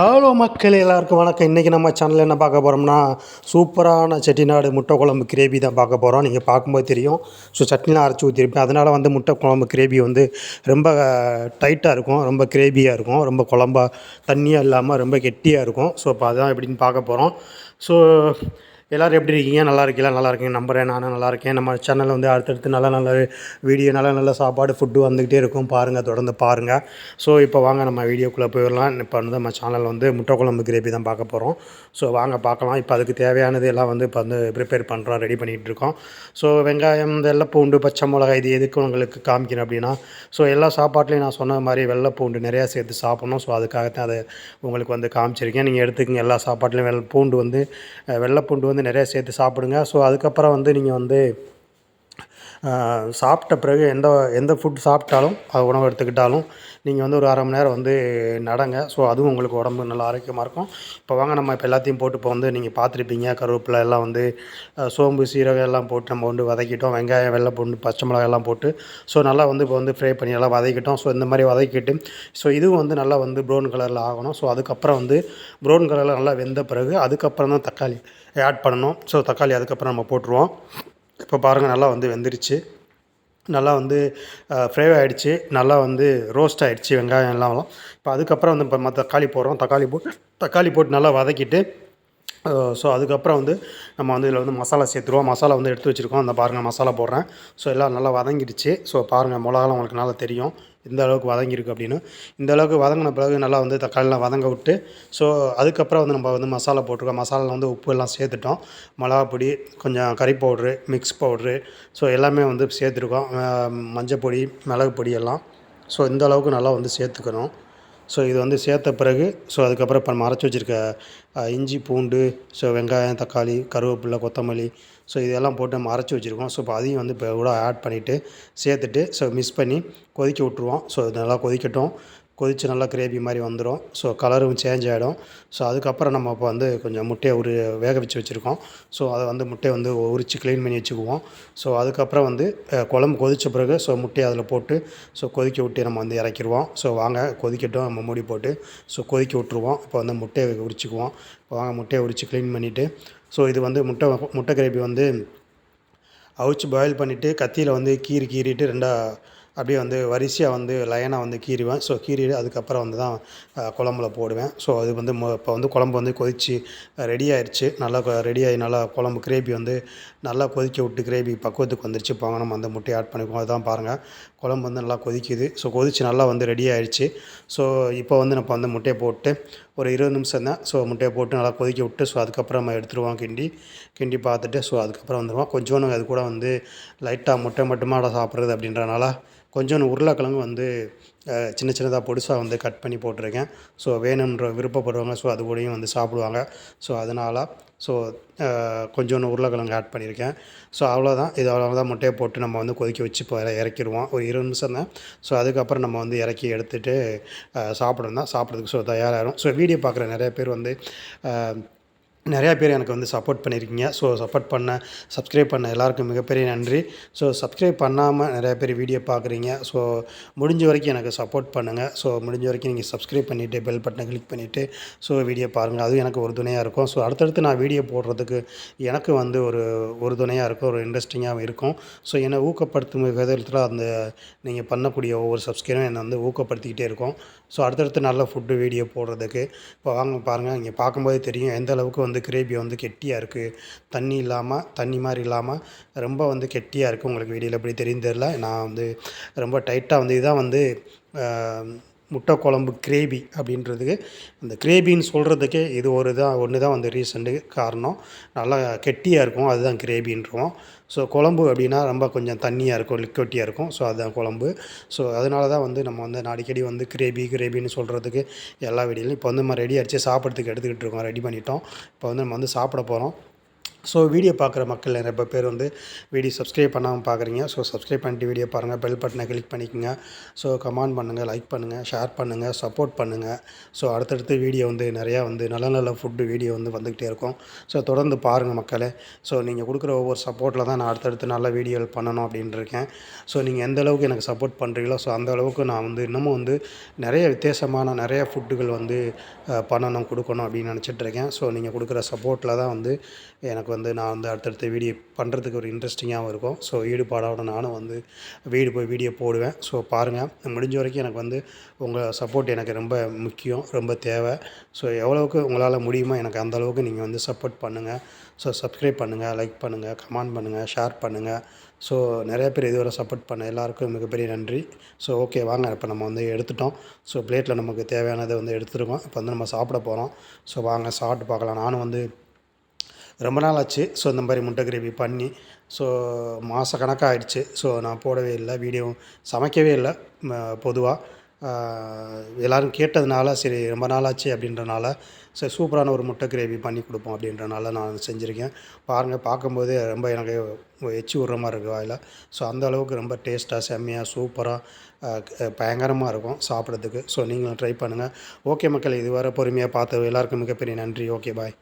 Hello மக்கள் எல்லாருக்கும் வணக்கம். இன்றைக்கி நம்ம சேனலில் என்ன பார்க்க போகிறோம்னா சூப்பரான செட்டிநாடு முட்டை குழம்பு கிரேவி தான் பார்க்க போகிறோம் நீங்கள் பார்க்கும்போது தெரியும். ஸோ சட்னிலாம் அரைச்சி ஊற்றிருப்பேன் அதனால் வந்து முட்டை குழம்பு கிரேவி வந்து ரொம்ப டைட்டாக இருக்கும். ரொம்ப கிரேவியாக இருக்கும். ரொம்ப குழம்பாக தண்ணியாக இல்லாமல் ரொம்ப கெட்டியாக இருக்கும். ஸோ இப்போ அதுதான் எப்படின்னு பார்க்க போகிறோம் ஸோ எல்லோரும் எப்படி இருக்கீங்க? நல்லா இருக்கீங்களா? நல்லா இருக்கீங்க நம்புறேன். நானும் நல்லா இருக்கேன். நம்ம சேனலில் வந்து அடுத்தடுத்து நல்ல நல்ல வீடியோ நல்ல நல்ல சாப்பாடு ஃபுட்டு வந்துக்கிட்டே இருக்கும். பாருங்கள் தொடர்ந்து பாருங்கள் ஸோ இப்போ வாங்க நம்ம வீடியோக்குள்ளே போயிடலாம் இப்போ வந்து நம்ம சேனல் வந்து முட்டை குழம்பு கிரேவி தான் பார்க்க போகிறோம் ஸோ வாங்க பார்க்கலாம். இப்போ அதுக்கு தேவையானது எல்லாம் வந்து இப்போ வந்து ப்ரிப்பேர் பண்ணுறோம் ரெடி பண்ணிகிட்டு இருக்கோம். ஸோ வெங்காயம் வெள்ளை பூண்டு பச்சை மிளகாய் இது எதுக்கு உங்களுக்கு காமிக்கணும் அப்படின்னா ஸோ எல்லா சாப்பாட்லேயும் நான் சொன்ன மாதிரி வெள்ளை பூண்டு நிறையா சேர்த்து சாப்பிட்ணும். ஸோ அதுக்காகத்தான் அதை உங்களுக்கு வந்து காமிச்சிருக்கேன். நீங்கள் எடுத்துக்கங்க. எல்லா சாப்பாட்லேயும் வெள்ளை பூண்டு வந்து வெள்ளை பூண்டு வந்து நிறையா சேர்த்து சாப்பிடுங்க. ஸோ அதுக்கப்புறம் வந்து நீங்கள் வந்து சாப்பிட்ட பிறகு எந்த எந்த ஃபுட் சாப்பிட்டாலும் அது உணவு எடுத்துக்கிட்டாலும் நீங்கள் வந்து ஒரு அரை மணி நேரம் வந்து நடங்க. ஸோ அதுவும் உங்களுக்கு உடம்பு நல்லா ஆரோக்கியமாக இருக்கும். இப்போ வாங்க நம்ம இப்போ எல்லாத்தையும் போட்டு இப்போ வந்து நீங்கள் பார்த்துருப்பீங்க. கருவேப்பிலை எல்லாம் வந்து சோம்பு சீரகம் எல்லாம் போட்டு நம்ம வந்து வதக்கிட்டோம். வெங்காயம் வெள்ளை பூண்டு பச்சை மிளகாய் எல்லாம் போட்டு ஸோ நல்லா வந்து இப்போ வந்து ஃப்ரை பண்ணி நல்லா வதக்கிட்டோம். ஸோ இந்த மாதிரி வதக்கிட்டு ஸோ இதுவும் வந்து நல்லா வந்து ப்ரௌன் கலரில் ஆகணும். ஸோ அதுக்கப்புறம் வந்து ப்ரௌன் கலரில் நல்லா வெந்த பிறகு அதுக்கப்புறம் தான் தக்காளி ஆட் பண்ணணும். ஸோ தக்காளி அதுக்கப்புறம் நம்ம போட்டுருவோம். இப்போ பாருங்கள் நல்லா வந்து வெந்துருச்சு. நல்லா வந்து ஃப்ரை ஆகிடுச்சு நல்லா வந்து ரோஸ்ட் ஆகிடுச்சு வெங்காயம் எல்லாம். இப்போ அதுக்கப்புறம் வந்து இப்போ தக்காளி போடுறோம். தக்காளி போட்டு தக்காளி போட்டு நல்லா வதக்கிட்டு ஸோ அதுக்கப்புறம் வந்து நம்ம வந்து இதில் வந்து மசாலா சேர்த்துருவோம். மசாலா வந்து எடுத்து வச்சுருக்கோம். அந்த பாருங்கள் மசாலா போடுறேன். ஸோ எல்லாம் நல்லா வதங்கிடுச்சு. ஸோ பாருங்கள் மிளகாலாம் உங்களுக்கு நல்லா தெரியும். இந்த அளவுக்கு வதங்கியிருக்கு அப்படின்னு. இந்த அளவுக்கு வதங்கின பிறகு நல்லா வந்து தக்காளிலாம் வதங்க விட்டு ஸோ அதுக்கப்புறம் வந்து நம்ம வந்து மசாலா போட்டிருக்கோம். மசாலாவில் வந்து உப்பு எல்லாம் சேர்த்துட்டோம். மிளகா பொடி கொஞ்சம் கறி பவுட்ரு மிக்ஸ் பவுட்ரு ஸோ எல்லாமே வந்து சேர்த்துருக்கோம். மஞ்சள் பொடி மிளகு பொடி எல்லாம். ஸோ இந்த அளவுக்கு நல்லா வந்து சேர்த்துக்கணும். ஸோ இது வந்து சேர்த்த பிறகு ஸோ அதுக்கப்புறம் இப்போ நம்ம அரைச்சி வச்சுருக்க இஞ்சி பூண்டு ஸோ வெங்காயம் தக்காளி கருவேப்பிலை கொத்தமல்லி ஸோ இதெல்லாம் போட்டு நம்ம அரைச்சி வச்சுருக்கோம். ஸோ இப்போ அதையும் வந்து இப்போ கூட ஆட் பண்ணிவிட்டு சேர்த்துட்டு ஸோ மிக்ஸ் பண்ணி கொதிக்க விட்ருவோம் ஸோ இது நல்லா கொதிக்கட்டும். கொதித்து நல்லா கிரேவி மாதிரி வந்துடும் ஸோ கலரும் சேஞ்ச் ஆகிடும் ஸோ அதுக்கப்புறம் நம்ம இப்போ வந்து கொஞ்சம் முட்டையை ஒரு வேக வச்சு வச்சுருக்கோம். ஸோ அதை வந்து முட்டையை வந்து உரித்து க்ளீன் பண்ணி வச்சுக்குவோம். ஸோ அதுக்கப்புறம் வந்து குழம்பு கொதித்த பிறகு ஸோ முட்டையை அதில் போட்டு ஸோ கொதிக்க விட்டு நம்ம வந்து இறக்கிடுவோம் ஸோ வாங்க கொதிக்கட்டும் நம்ம மூடி போட்டு ஸோ கொதிக்க விட்ருவோம் இப்போ வந்து முட்டையை உரிச்சுக்குவோம். இப்போ வாங்க முட்டையை உரித்து க்ளீன் பண்ணிவிட்டு ஸோ இது வந்து முட்டை முட்டை கிரேவி வந்து அவிச்சு பாயில் பண்ணிவிட்டு கத்தியில் வந்து கீறி கீறிட்டு ரெண்டாக அப்படியே வந்து வரிசையாக வந்து லைனாக வந்து கீறுவேன். ஸோ கீறிட்டு அதுக்கப்புறம் வந்து தான் குழம்புல போடுவேன். ஸோ அது வந்து இப்போ வந்து குழம்பு வந்து கொதித்து ரெடி ஆயிடுச்சு நல்லா ரெடியாகி நல்லா குழம்பு கிரேவி வந்து நல்லா கொதிக்க விட்டு கிரேவி பக்குவத்துக்கு வந்துருச்சு. போங்க நம்ம அந்த முட்டையை ஆட் பண்ணிக்குவோம். அதுதான் பாருங்கள் குழம்பு வந்து நல்லா கொதிக்குது. ஸோ கொதித்து நல்லா வந்து ரெடி ஆயிடுச்சு ஸோ இப்போ வந்து நம்ம வந்து முட்டையை போட்டு ஒரு இருபது நிமிஷம் தான். ஸோ முட்டையை போட்டு நல்லா கொதிக்க விட்டு ஸோ அதுக்கப்புறம் நம்ம எடுத்துருவோம் கிண்டி. கிண்டி பார்த்துட்டு ஸோ அதுக்கப்புறம் வந்துடுவோம் கொஞ்சோண்டு அது கூட வந்து லைட்டாக முட்டை மட்டுமாட சாப்பிட்றது அப்படின்றனால கொஞ்சோண்டு உருளைக்கிழங்கு வந்து சின்ன சின்னதாக பொடிசாக வந்து கட் பண்ணி போட்டிருக்கேன். ஸோ வேணுன்ற விருப்பப்படுவாங்க ஸோ அது கூடயும் வந்து சாப்பிடுவாங்க. ஸோ அதனால் ஸோ கொஞ்சோண்டு உருளைக்கிழங்கு ஆட் பண்ணியிருக்கேன். ஸோ அவ்வளோதான் இது அவ்வளோதான் முட்டையை போட்டு நம்ம வந்து கொதிக்க வச்சு இப்போ இறக்கிடுவோம். ஒரு இருபது நிமிஷம் தான். ஸோ அதுக்கப்புறம் நம்ம வந்து இறக்கி எடுத்துகிட்டு சாப்பிடணும் தான். சாப்பிட்றதுக்கு ஸோ தயாராகிடும் ஸோ வீடியோ பார்க்குற நிறைய பேர் வந்து நிறையா பேர் எனக்கு வந்து சப்போர்ட் பண்ணியிருக்கீங்க. ஸோ சப்போர்ட் பண்ண சப்ஸ்கிரைப் பண்ண எல்லாருக்கும் மிகப்பெரிய நன்றி. ஸோ சப்ஸ்கிரைப் பண்ணாமல் நிறையா பேர் வீடியோ பார்க்குறீங்க. ஸோ முடிஞ்ச வரைக்கும் எனக்கு சப்போர்ட் பண்ணுங்கள் ஸோ முடிஞ்ச வரைக்கும் நீங்கள் சப்ஸ்கிரைப் பண்ணிவிட்டு பெல் பட்டனை கிளிக் பண்ணிவிட்டு ஸோ வீடியோ பாருங்கள் அதுவும் எனக்கு ஒரு துணையாக இருக்கும். ஸோ அடுத்தடுத்து நான் வீடியோ போடுறதுக்கு எனக்கு வந்து ஒரு ஒரு துணையாக இருக்கும். ஒரு இன்ட்ரெஸ்டிங்காகவும் இருக்கும். ஸோ என்னை ஊக்கப்படுத்தும் விதத்தில் அந்த நீங்கள் பண்ணக்கூடிய ஒவ்வொரு சப்ஸ்கிரைபும் என்னை வந்து ஊக்கப்படுத்திக்கிட்டே இருக்கும். ஸோ அடுத்தடுத்து நல்ல ஃபுட்டு வீடியோ போடுறதுக்கு. இப்போ வாங்க பாருங்கள் இங்கே பார்க்கும்போதே தெரியும் எந்த அளவுக்கு வந்து கிரேவி வந்து கெட்டியாக இருக்குது தண்ணி இல்லாமல் தண்ணி மாதிரி இல்லாமல் ரொம்ப வந்து கெட்டியாக இருக்குது உங்களுக்கு வீடியோவில் எப்படி தெரியும் தெரில நான் வந்து ரொம்ப டைட்டாக வந்து இதுதான் வந்து முட்டை குழம்பு கிரேவி அப்படின்றதுக்கு அந்த கிரேவின்னு சொல்கிறதுக்கே இது ஒரு தான் ஒன்று தான் வந்து ரீசண்ட்டு காரணம். நல்லா கெட்டியாக இருக்கும் அதுதான் கிரேவின்றோம் ஸோ குழம்பு அப்படின்னா ரொம்ப கொஞ்சம் தண்ணியாக இருக்கும் லிக்விட்டியாக இருக்கும். ஸோ அதுதான் குழம்பு. ஸோ அதனால தான் வந்து நம்ம வந்து அடிக்கடி வந்து கிரேவி கிரேவின்னு சொல்கிறதுக்கு எல்லா வீடியோலையும் இப்போ வந்து நம்ம ரெடி அடித்து சாப்பிட்றதுக்கு எடுத்துக்கிட்டு இருக்கோம் ரெடி பண்ணிட்டோம். இப்போ வந்து நம்ம வந்து சாப்பிட போகிறோம் ஸோ வீடியோ பார்க்குற மக்கள் நிறைய பேர் வந்து வீடியோ சப்ஸ்கிரைப் பண்ணாமல் பார்க்குறீங்க. ஸோ சப்ஸ்கிரைப் பண்ணிட்டு வீடியோ பாருங்கள் பெல் பட்டனை கிளிக் பண்ணிக்கோங்க. ஸோ கமெண்ட் பண்ணுங்கள் லைக் பண்ணுங்கள் ஷேர் பண்ணுங்கள் சப்போர்ட் பண்ணுங்கள் ஸோ அடுத்தடுத்து வீடியோ வந்து நிறையா வந்து நல்ல நல்ல ஃபுட்டு வீடியோ வந்து வந்துக்கிட்டே இருக்கும். ஸோ தொடர்ந்து பாருங்கள் மக்களே. ஸோ நீங்கள் கொடுக்குற ஒவ்வொரு சப்போர்ட்டில் தான் நான் அடுத்தடுத்து நல்ல வீடியோ பண்ணணும் அப்படின்ட்டு இருக்கேன் ஸோ நீங்கள் எந்த அளவுக்கு எனக்கு சப்போர்ட் பண்ணுறீங்களோ ஸோ அந்த அளவுக்கு நான் வந்து இன்னமும் வந்து நிறைய வித்தியாசமான நிறைய ஃபுட்டுகள் வந்து பண்ணணும் கொடுக்கணும் அப்படின்னு நினச்சிட்டு இருக்கேன். ஸோ நீங்கள் கொடுக்குற சப்போர்ட்டில் தான் வந்து எனக்கு வந்து நான் வந்து அடுத்தடுத்த வீடியோ பண்ணுறதுக்கு ஒரு இன்ட்ரெஸ்டிங்காகவும் இருக்கும். ஸோ ஈடுபாடோட நானும் வந்து வீடு போய் வீடியோ போடுவேன். ஸோ பாருங்கள் முடிஞ்ச வரைக்கும் எனக்கு வந்து உங்கள் சப்போர்ட் எனக்கு ரொம்ப முக்கியம் ரொம்ப தேவை. ஸோ எவ்வளவுக்கு உங்களால் முடியுமோ எனக்கு அந்தளவுக்கு நீங்கள் வந்து சப்போர்ட் பண்ணுங்கள் ஸோ சப்ஸ்கிரைப் பண்ணுங்கள் லைக் பண்ணுங்கள் கமெண்ட் பண்ணுங்கள் ஷேர் பண்ணுங்கள் ஸோ நிறைய பேர் இதுவரை சப்போர்ட் பண்ண எல்லாருக்கும் மிகப்பெரிய நன்றி. ஸோ ஓகே வாங்க இப்போ நம்ம வந்து எடுத்துட்டோம். ஸோ பிளேட்டில் நமக்கு தேவையானதை வந்து எடுத்துருக்கோம். இப்போ வந்து நம்ம சாப்பிட போகிறோம் ஸோ வாங்க சாப்பிட்டு பார்க்கலாம். நானும் வந்து ரொம்ப நாள் ஆச்சு ஸோ இந்த மாதிரி முட்டை கிரேவி பண்ணி ஸோ மாத கணக்காக ஆயிடுச்சு ஸோ நான் போடவே இல்லை. வீடியோ சமைக்கவே இல்லை. பொதுவாக எல்லோரும் கேட்டதுனால சரி ரொம்ப நாள் ஆச்சு அப்படின்றனால சரி சூப்பரான ஒரு முட்டை கிரேவி பண்ணி கொடுப்போம் அப்படின்றனால நான் செஞ்சுருக்கேன். பாருங்கள் பார்க்கும்போதே ரொம்ப எனக்கு எச்சி விட்ற மாதிரி இருக்குது வாயில். ஸோ அந்த அளவுக்கு ரொம்ப டேஸ்ட்டாக செம்மையாக சூப்பராக பயங்கரமாக இருக்கும் சாப்பிட்றதுக்கு. ஸோ நீங்களும் ட்ரை பண்ணுங்கள் ஓகே மக்கள் இதுவரை பொறுமையாக பார்த்து எல்லாருக்கும் மிகப்பெரிய நன்றி. Okay bye